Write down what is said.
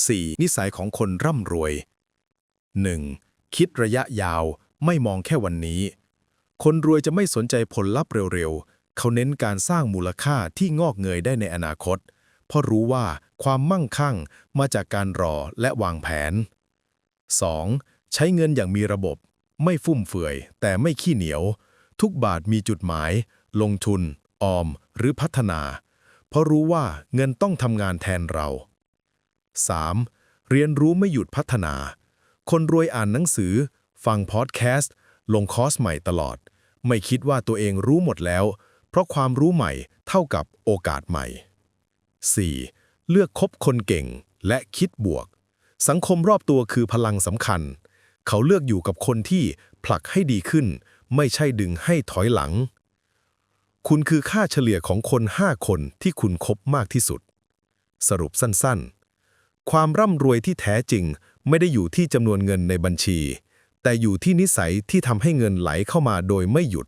4. นิสัยของคนร่ำรวย 1. คิดระยะยาวไม่มองแค่วันนี้ คนรวยจะไม่สนใจผลลัพธ์เร็วๆ เขาเน้นการสร้างมูลค่าที่งอกเงยได้ในอนาคต เพราะรู้ว่าความมั่งคั่งมาจากการรอและวางแผน 2. ใช้เงินอย่างมีระบบ ไม่ฟุ่มเฟือย แต่ไม่ขี้เหนียว ทุกบาทมีจุดหมาย ลงทุน ออม หรือพัฒนา เพราะรู้ว่าเงินต้องทำงานแทนเรา 3. เรียนรู้ไม่หยุดพัฒนา คนรวยอ่านหนังสือ ฟังพอดแคสต์ ลงคอร์สใหม่ตลอด ไม่คิดว่าตัวเองรู้หมดแล้ว เพราะความรู้ใหม่เท่ากับโอกาสใหม่ 4. เลือกคบคนเก่งและคิดบวก สังคมรอบตัวคือพลังสำคัญ เขาเลือกอยู่กับคนที่ผลักให้ดีขึ้น ไม่ใช่ดึงให้ถอยหลัง คุณคือค่าเฉลี่ยของคน 5 คนที่คุณคบมากที่สุด สรุปสั้นๆ ความร่ำรวยที่แท้จริงไม่ได้อยู่ที่จำนวนเงินในบัญชี แต่อยู่ที่นิสัยที่ทำให้เงินไหลเข้ามาโดยไม่หยุด